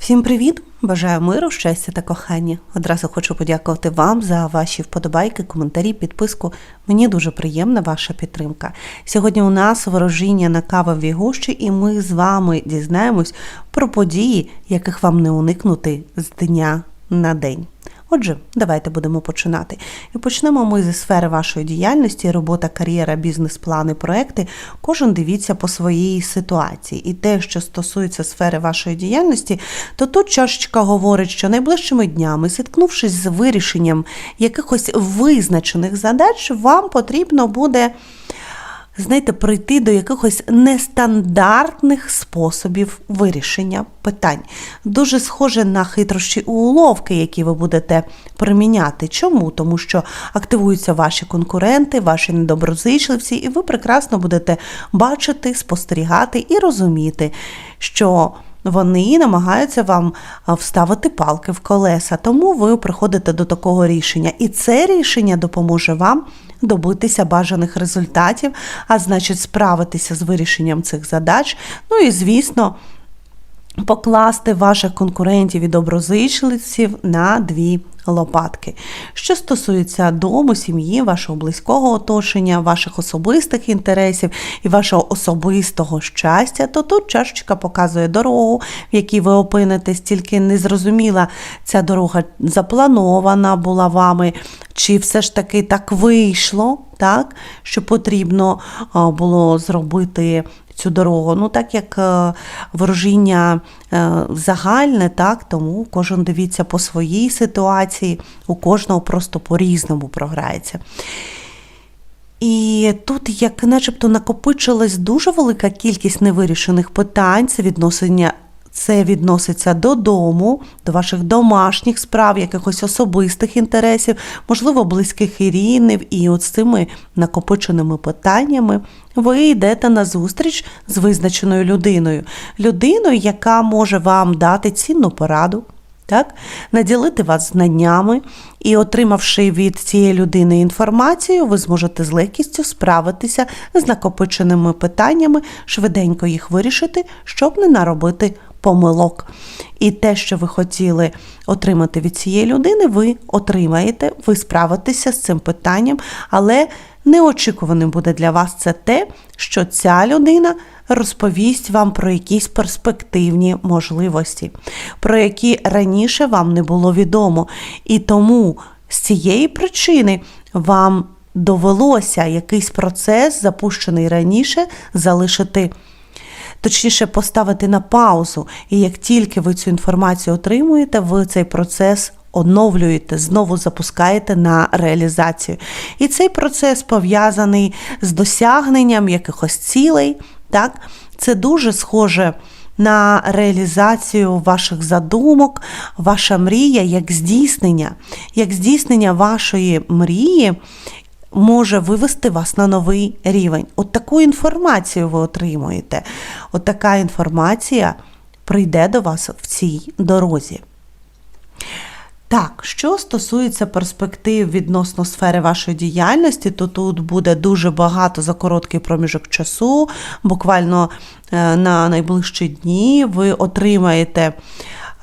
Всім привіт! Бажаю миру, щастя та кохання. Одразу хочу подякувати вам за ваші вподобайки, коментарі, підписку. Мені дуже приємна ваша підтримка. Сьогодні у нас ворожіння на кавовій гущі, і ми з вами дізнаємось про події, яких вам не уникнути з дня на день. Отже, давайте будемо починати. І почнемо ми зі сфери вашої діяльності, робота, кар'єра, бізнес-плани, проекти. Кожен дивіться по своїй ситуації. І те, що стосується сфери вашої діяльності, то тут чашечка говорить, що найближчими днями, зіткнувшись з вирішенням якихось визначених задач, вам потрібно буде знаєте, прийти до якихось нестандартних способів вирішення питань. Дуже схоже на хитрощі уловки, які ви будете приміняти. Чому? Тому що активуються ваші конкуренти, ваші недоброзичливці, і ви прекрасно будете бачити, спостерігати і розуміти, що. Вони намагаються вам вставити палки в колеса, тому ви приходите до такого рішення. І це рішення допоможе вам добитися бажаних результатів, а значить, справитися з вирішенням цих задач. Ну і, звісно, покласти ваших конкурентів і доброзичливців на дві лопатки. Що стосується дому, сім'ї, вашого близького оточення, ваших особистих інтересів і вашого особистого щастя, то тут чашечка показує дорогу, в якій ви опинитесь, тільки незрозуміла ця дорога запланована була вами, чи все ж таки так вийшло, так, що потрібно було зробити цю дорогу. Ну, так як е, ворожіння е, загальне, так, тому кожен дивіться по своїй ситуації, у кожного просто по-різному програється. І тут, як начебто, накопичилась дуже велика кількість невирішених питань, це відносення. Це відноситься додому, до ваших домашніх справ, якихось особистих інтересів, можливо, близьких і рівнів. І от з цими накопиченими питаннями ви йдете на зустріч з визначеною людиною. Людиною, яка може вам дати цінну пораду, так? наділити вас знаннями, і, отримавши від цієї людини інформацію, ви зможете з легкістю справитися з накопиченими питаннями, швиденько їх вирішити, щоб не наробити помилок. І те, що ви хотіли отримати від цієї людини, ви отримаєте, ви справитеся з цим питанням, але неочікуваним буде для вас це те, що ця людина розповість вам про якісь перспективні можливості, про які раніше вам не було відомо. І тому з цієї причини вам довелося якийсь процес, запущений раніше, залишити. Точніше, поставити на паузу, і як тільки ви цю інформацію отримуєте, ви цей процес оновлюєте, знову запускаєте на реалізацію. І цей процес пов'язаний з досягненням якихось цілей. Так? Це дуже схоже на реалізацію ваших задумок, ваша мрія як здійснення, як здійснення вашої мрії. Може вивести вас на новий рівень. От таку інформацію ви отримуєте. От така інформація прийде до вас в цій дорозі. Так, що стосується перспектив відносно сфери вашої діяльності, то тут буде дуже багато за короткий проміжок часу, буквально е, на найближчі дні ви отримаєте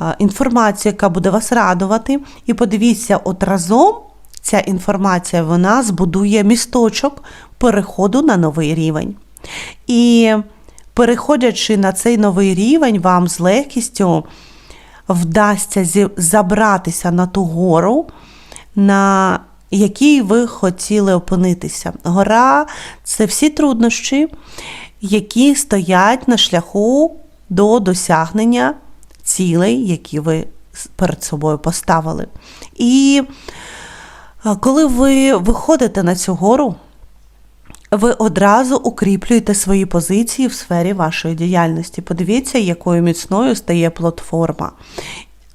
е, інформацію, яка буде вас радувати. І подивіться, от разом ця інформація вона збудує місточок переходу на новий рівень. І переходячи на цей новий рівень, вам з легкістю вдасться забратися на ту гору, на якій ви хотіли опинитися. Гора це всі труднощі, які стоять на шляху до досягнення цілей, які ви перед собою поставили. І коли ви виходите на цю гору, ви одразу укріплюєте свої позиції в сфері вашої діяльності. Подивіться, якою міцною стає платформа.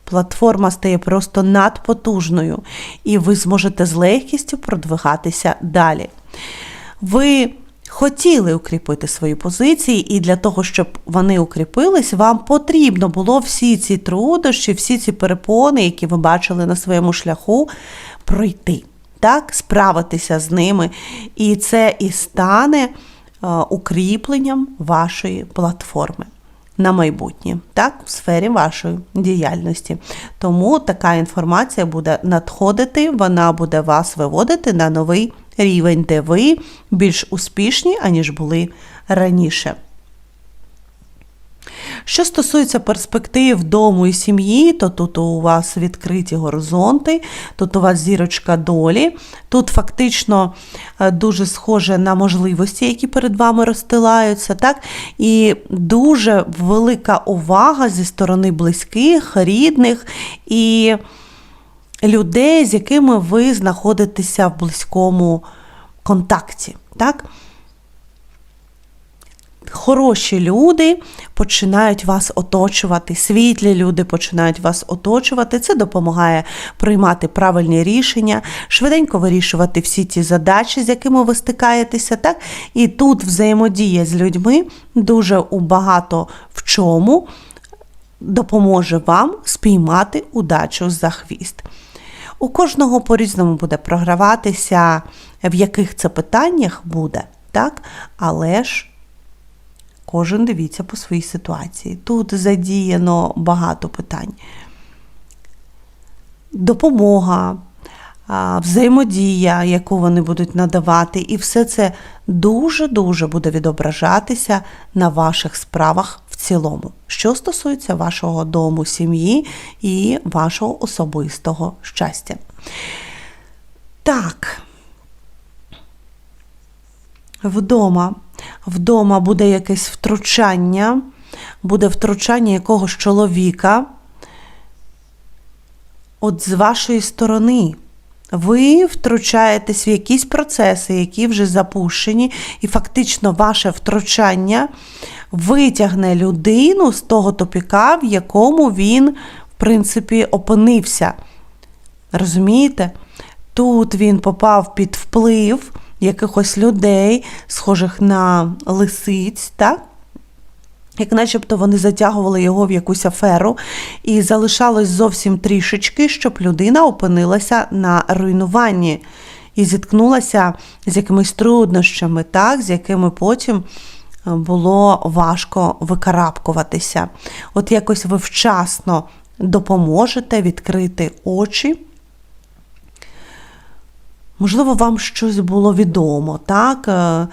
Платформа стає просто надпотужною, і ви зможете з легкістю продвигатися далі. Ви хотіли укріпити свої позиції, і для того, щоб вони укріпились, вам потрібно було всі ці труднощі, всі ці перепони, які ви бачили на своєму шляху, пройти так, справитися з ними. І це і стане укріпленням вашої платформи. на майбутнє, так, в сфері вашої діяльності. Тому така інформація буде надходити, вона буде вас виводити на новий рівень, де ви більш успішні, аніж були раніше. Що стосується перспектив дому і сім'ї, то тут у вас відкриті горизонти, тут у вас зірочка долі, тут фактично е, дуже схоже на можливості, які перед вами розстилаються, так? І дуже велика увага зі сторони близьких, рідних і людей, з якими ви знаходитеся в близькому контакті. так? Хороші люди починають вас оточувати, світлі люди починають вас оточувати. Це допомагає приймати правильні рішення, швиденько вирішувати всі ті задачі, з якими ви стикаєтеся. Так? І тут взаємодія з людьми дуже багато в чому допоможе вам спіймати удачу за хвіст. У кожного по-різному буде програватися, в яких це питаннях буде, так? але ж. Кожен дивіться по своїй ситуації. Тут задіяно багато питань. Допомога, взаємодія, яку вони будуть надавати, і все це дуже-дуже буде відображатися на ваших справах в цілому, що стосується вашого дому, сім'ї і вашого особистого щастя. Так, вдома вдома буде якесь втручання, буде втручання якогось чоловіка. От з вашої сторони. Ви втручаєтесь в якісь процеси, які вже запущені, і фактично ваше втручання витягне людину з того топіка, в якому він, в принципі, опинився. Розумієте? Тут він попав під вплив якихось людей, схожих на лисиць, так? Як начебто вони затягували його в якусь аферу, і залишалось зовсім трішечки, щоб людина опинилася на руйнуванні і зіткнулася з якимись труднощами, так, з якими потім е, було важко викарабкуватися. От якось ви вчасно допоможете відкрити очі. Можливо, вам щось було відомо, так, е,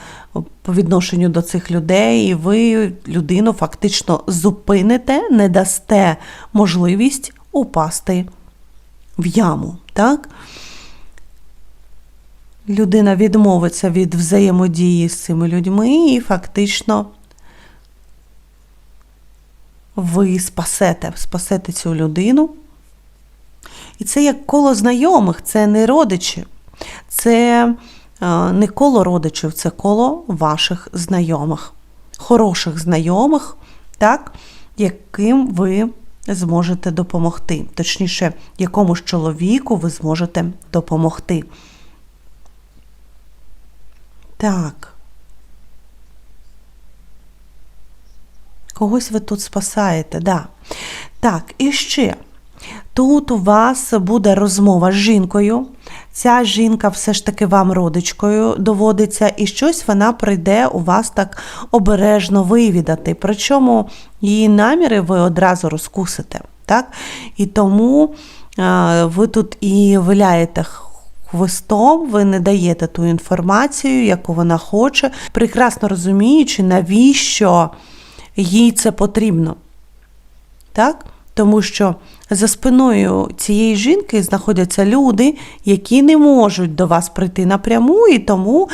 по відношенню до цих людей, і ви людину фактично зупините, не дасте можливість упасти в яму. так? Людина відмовиться від взаємодії з цими людьми, і фактично ви спасете, спасете цю людину. І це як коло знайомих, це не родичі. Це е, не коло родичів, це коло ваших знайомих, хороших знайомих, так, яким ви зможете допомогти. Точніше, якомусь чоловіку ви зможете допомогти. Так. Когось ви тут спасаєте, да. Так, і ще. Тут у вас буде розмова з жінкою. Ця жінка все ж таки вам родичкою доводиться, і щось вона прийде у вас так обережно вивідати. Причому її наміри ви одразу розкусите. Так? І тому ви тут і виляєте хвостом, ви не даєте ту інформацію, яку вона хоче, прекрасно розуміючи, навіщо їй це потрібно. Так? Тому що за спиною цієї жінки знаходяться люди, які не можуть до вас прийти напряму і тому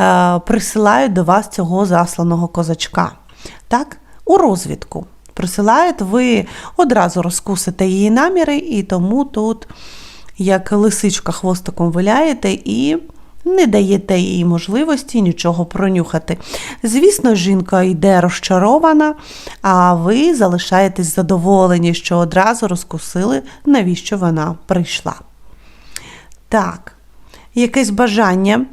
е, присилають до вас цього засланого козачка. Так, у розвідку. Присилають, ви одразу розкусите її наміри, і тому тут, як лисичка хвостиком виляєте і не даєте їй можливості нічого пронюхати. Звісно, жінка йде розчарована, а ви залишаєтесь задоволені, що одразу розкусили, навіщо вона прийшла. Так, якесь бажання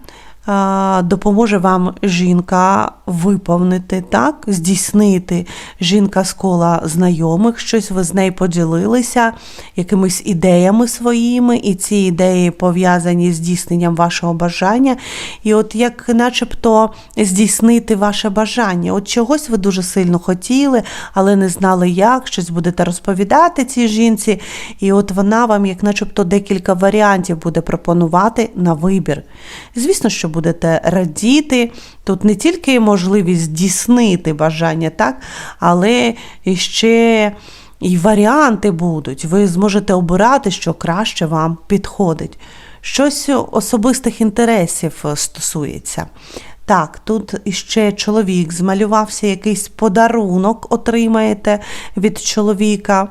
допоможе вам жінка виповнити, так, здійснити жінка з кола знайомих, щось ви з нею поділилися якимись ідеями своїми, і ці ідеї пов'язані з здійсненням вашого бажання. І от як начебто здійснити ваше бажання. От чогось ви дуже сильно хотіли, але не знали як, щось будете розповідати цій жінці, і от вона вам, як начебто, декілька варіантів буде пропонувати на вибір. Звісно, що будете радіти. Тут не тільки можливість здійснити бажання, так, але ще і варіанти будуть. Ви зможете обирати, що краще вам підходить. Щось особистих інтересів стосується. Так, тут іще чоловік змалювався, якийсь подарунок отримаєте від чоловіка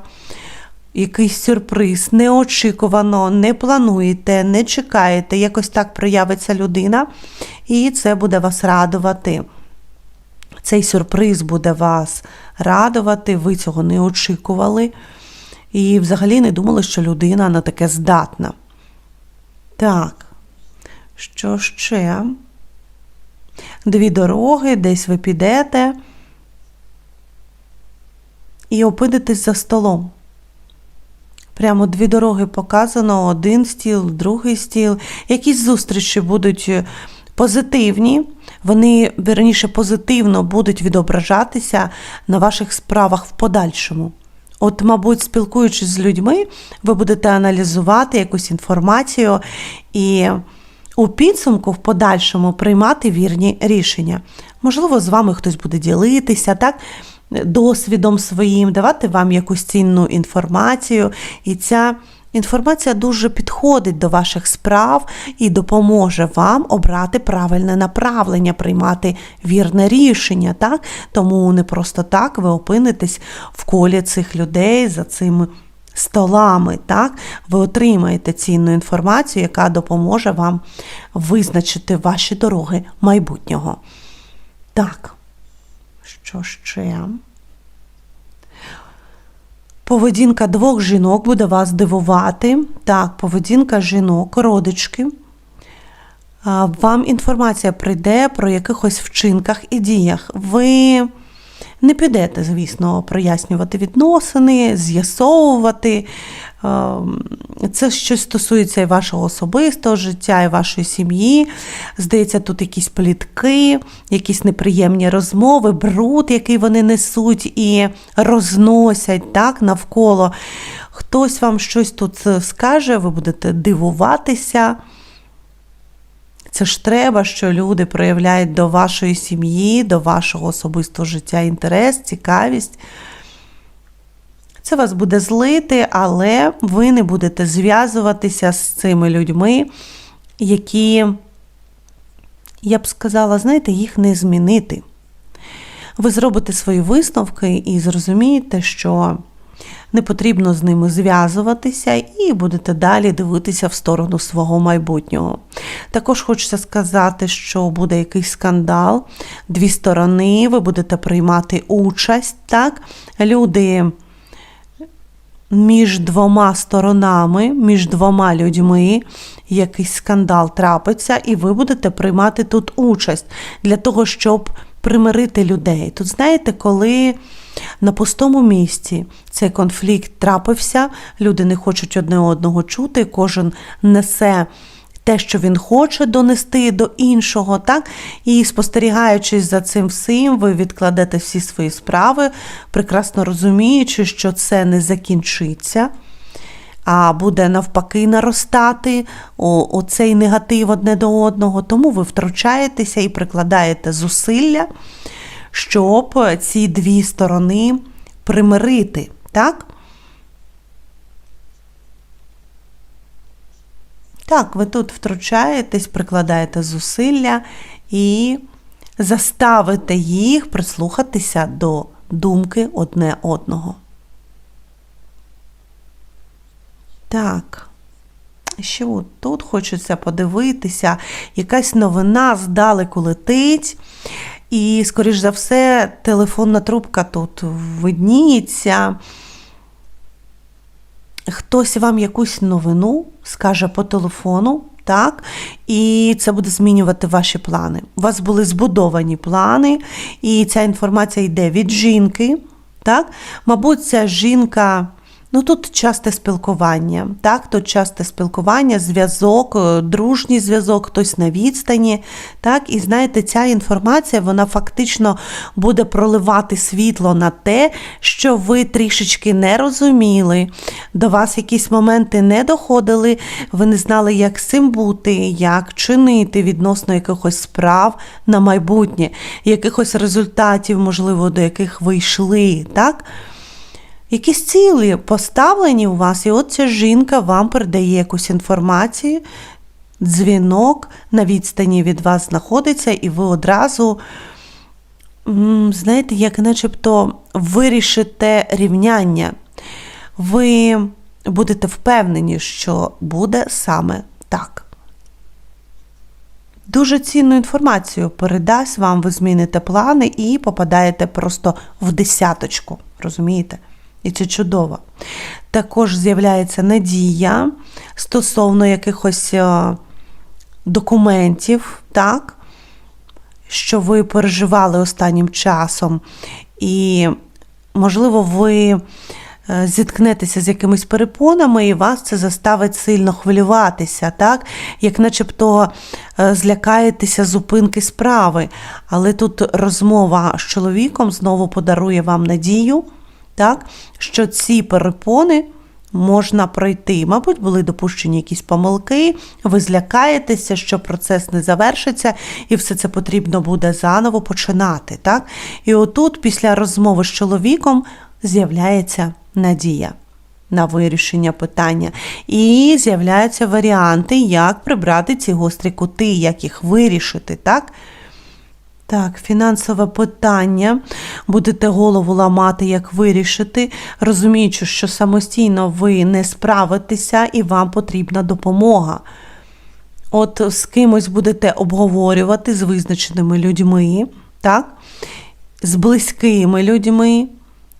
якийсь сюрприз, неочікувано, не плануєте, не чекаєте, якось так проявиться людина, і це буде вас радувати. Цей сюрприз буде вас радувати, ви цього не очікували. І взагалі не думали, що людина на таке здатна. Так, що ще? Дві дороги, десь ви підете і опинитесь за столом. Прямо дві дороги показано, один стіл, другий стіл. Якісь зустрічі будуть позитивні, вони, верніше, позитивно будуть відображатися на ваших справах в подальшому. От, мабуть, спілкуючись з людьми, ви будете аналізувати якусь інформацію і у підсумку в подальшому приймати вірні рішення. Можливо, з вами хтось буде ділитися, так? Досвідом своїм, давати вам якусь цінну інформацію. І ця інформація дуже підходить до ваших справ і допоможе вам обрати правильне направлення, приймати вірне рішення. Так? Тому не просто так ви опинитесь в колі цих людей за цими столами. Так? Ви отримаєте цінну інформацію, яка допоможе вам визначити ваші дороги майбутнього. Так. Що ще? Поведінка двох жінок буде вас дивувати. Так, поведінка жінок, родички. Вам інформація прийде про якихось вчинках і діях. Ви не підете, звісно, прояснювати відносини, з'ясовувати. Ем, це щось стосується і вашого особистого життя, і вашої сім'ї. Здається, тут якісь плітки, якісь неприємні розмови, бруд, який вони несуть і розносять так, навколо. Хтось вам щось тут скаже, ви будете дивуватися. Це ж треба, що люди проявляють до вашої сім'ї, до вашого особистого життя інтерес, цікавість. Це вас буде злити, але ви не будете зв'язуватися з цими людьми, які, я б сказала, знаєте, їх не змінити. Ви зробите свої висновки і зрозумієте, що не потрібно з ними зв'язуватися і будете далі дивитися в сторону свого майбутнього. Також хочеться сказати, що буде якийсь скандал, дві сторони, ви будете приймати участь. так? Люди між двома сторонами, між двома людьми якийсь скандал трапиться, і ви будете приймати тут участь для того, щоб примирити людей. Тут, знаєте, коли на пустому місці цей конфлікт трапився, люди не хочуть одне одного чути, кожен несе те, що він хоче донести до іншого, так? І спостерігаючись за цим всім, ви відкладете всі свої справи, прекрасно розуміючи, що це не закінчиться. А буде навпаки наростати оцей негатив одне до одного, тому ви втручаєтеся і прикладаєте зусилля, щоб ці дві сторони примирити. так? Так, ви тут втручаєтесь, прикладаєте зусилля і заставите їх прислухатися до думки одне одного. Так. Ще от тут хочеться подивитися, якась новина здалеку летить. І, скоріш за все, телефонна трубка тут видніється хтось вам якусь новину скаже по телефону, Так, і це буде змінювати ваші плани. У вас були збудовані плани, і ця інформація йде від жінки. Так? Мабуть, ця жінка. Ну, тут часте спілкування, так, тут часте спілкування, зв'язок, е, дружній зв'язок, хтось на відстані. Так, І знаєте, ця інформація вона фактично буде проливати світло на те, що ви трішечки не розуміли, до вас якісь моменти не доходили, ви не знали, як з цим бути, як чинити відносно якихось справ на майбутнє, якихось результатів, можливо, до яких ви йшли. так? Якісь цілі поставлені у вас, і от ця жінка вам передає якусь інформацію, дзвінок на відстані від вас знаходиться, і ви одразу, знаєте, як начебто вирішите рівняння. Ви будете впевнені, що буде саме так. Дуже цінну інформацію передасть вам, ви зміните плани і попадаєте просто в десяточку. Розумієте? І це чудово. Також з'являється надія стосовно якихось е, документів, так, що ви переживали останнім часом. І, можливо, ви е, зіткнетеся з якимись перепонами, і вас це заставить сильно хвилюватися, так? як начебто е, злякаєтеся зупинки справи. Але тут розмова з чоловіком знову подарує вам надію так, що ці перепони можна пройти. Мабуть, були допущені якісь помилки, ви злякаєтеся, що процес не завершиться, і все це потрібно буде заново починати. Так? І отут, після розмови з чоловіком, з'являється надія. На вирішення питання. І з'являються варіанти, як прибрати ці гострі кути, як їх вирішити, так? Так, фінансове питання. Будете голову ламати, як вирішити, розуміючи, що самостійно ви не справитеся і вам потрібна допомога. От з кимось будете обговорювати з визначеними людьми, так? з близькими людьми.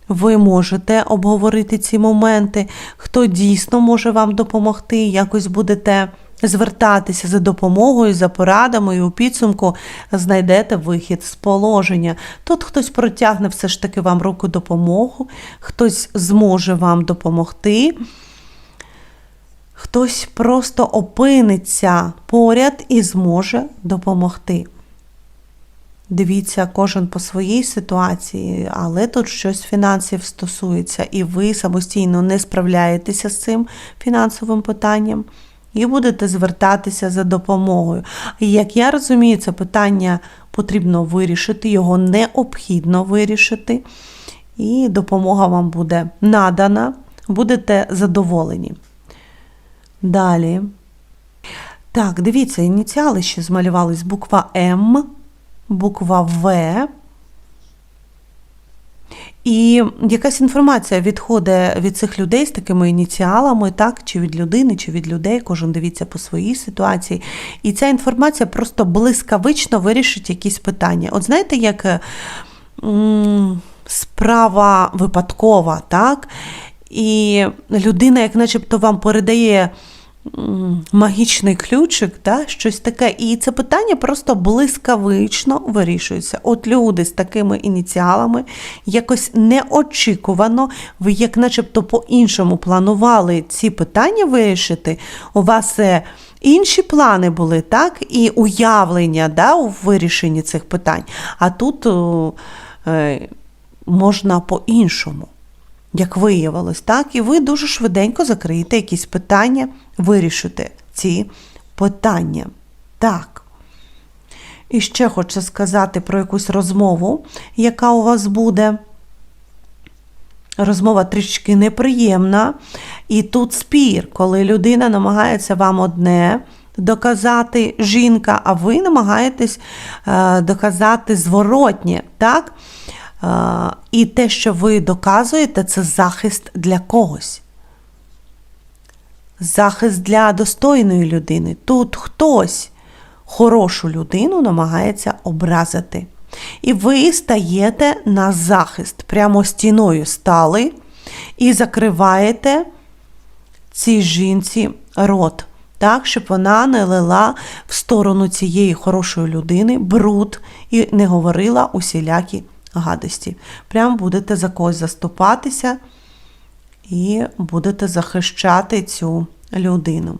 Ви можете обговорити ці моменти, хто дійсно може вам допомогти, якось будете звертатися за допомогою, за порадами і у підсумку знайдете вихід з положення. Тут хтось протягне все ж таки вам руку допомогу, хтось зможе вам допомогти. Хтось просто опиниться поряд і зможе допомогти. Дивіться, кожен по своїй ситуації, але тут щось фінансів стосується, і ви самостійно не справляєтеся з цим фінансовим питанням і будете звертатися за допомогою. Як я розумію, це питання потрібно вирішити, його необхідно вирішити, і допомога вам буде надана, будете задоволені. Далі. Так, дивіться, ініціали ще змалювались буква М, буква В. І якась інформація відходить від цих людей з такими ініціалами, так, чи від людини, чи від людей, кожен дивіться по своїй ситуації. І ця інформація просто блискавично вирішить якісь питання. От знаєте, як справа випадкова, так? І людина, як начебто, вам передає магічний ключик, да, щось таке. І це питання просто блискавично вирішується. От люди з такими ініціалами якось неочікувано, ви, як начебто, по-іншому планували ці питання вирішити. У вас е, інші плани були, так, і уявлення да, у вирішенні цих питань. А тут е, можна по-іншому як виявилось, так, і ви дуже швиденько закриєте якісь питання, вирішите ці питання. Так. І ще хочу сказати про якусь розмову, яка у вас буде. Розмова трішки неприємна. І тут спір, коли людина намагається вам одне доказати жінка, а ви намагаєтесь е, доказати зворотнє. так? І те, що ви доказуєте, це захист для когось. Захист для достойної людини. Тут хтось хорошу людину намагається образити. І ви стаєте на захист, прямо стіною стали і закриваєте цій жінці рот. так, щоб вона не лила в сторону цієї хорошої людини бруд і не говорила усілякі гадості. Прям будете за когось заступатися і будете захищати цю людину.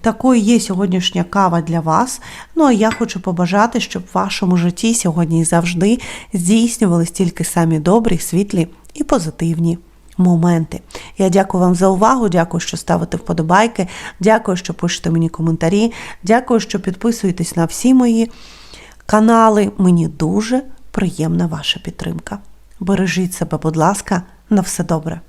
Такою є сьогоднішня кава для вас. Ну а я хочу побажати, щоб в вашому житті сьогодні і завжди здійснювались тільки самі добрі, світлі і позитивні моменти. Я дякую вам за увагу, дякую, що ставите вподобайки, дякую, що пишете мені коментарі, дякую, що підписуєтесь на всі мої канали. Мені дуже приємна ваша підтримка. Бережіть себе, будь ласка, на все добре.